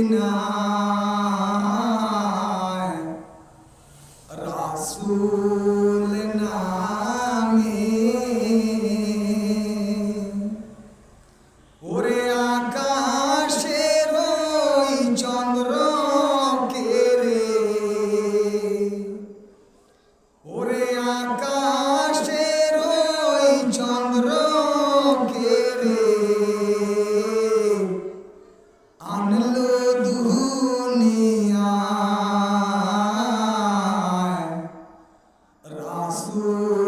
now. Krasnu.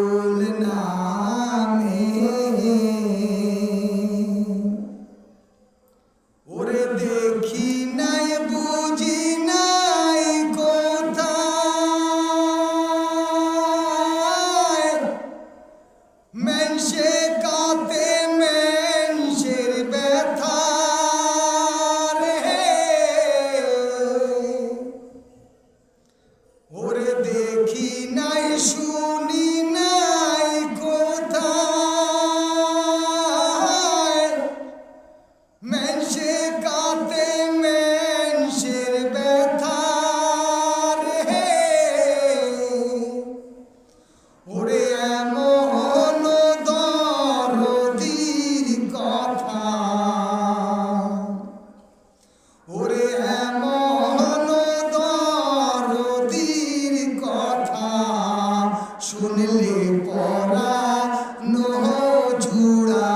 শুনলে পরা নহ ঝুড়া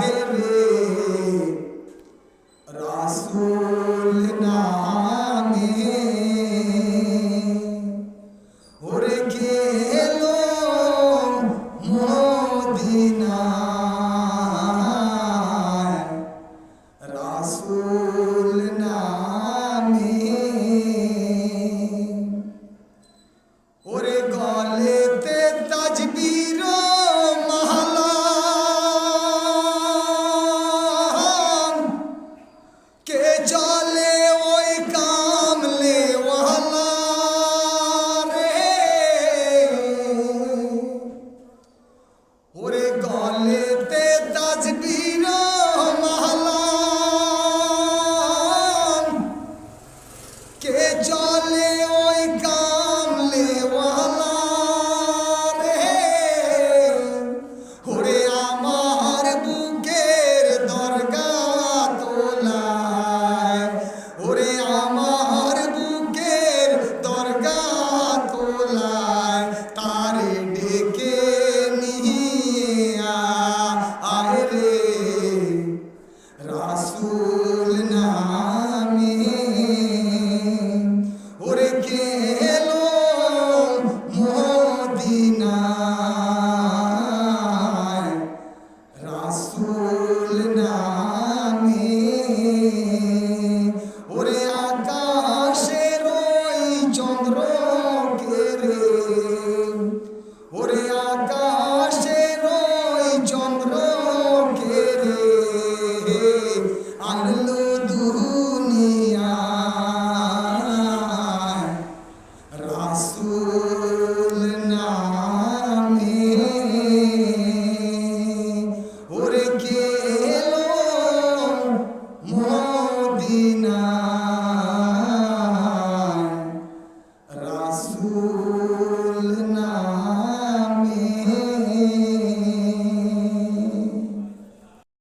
রে রাসুল নামে ওরে কে ওরে গলেতে রাসুল নামে। ওরে গেল মদিনা রাসুল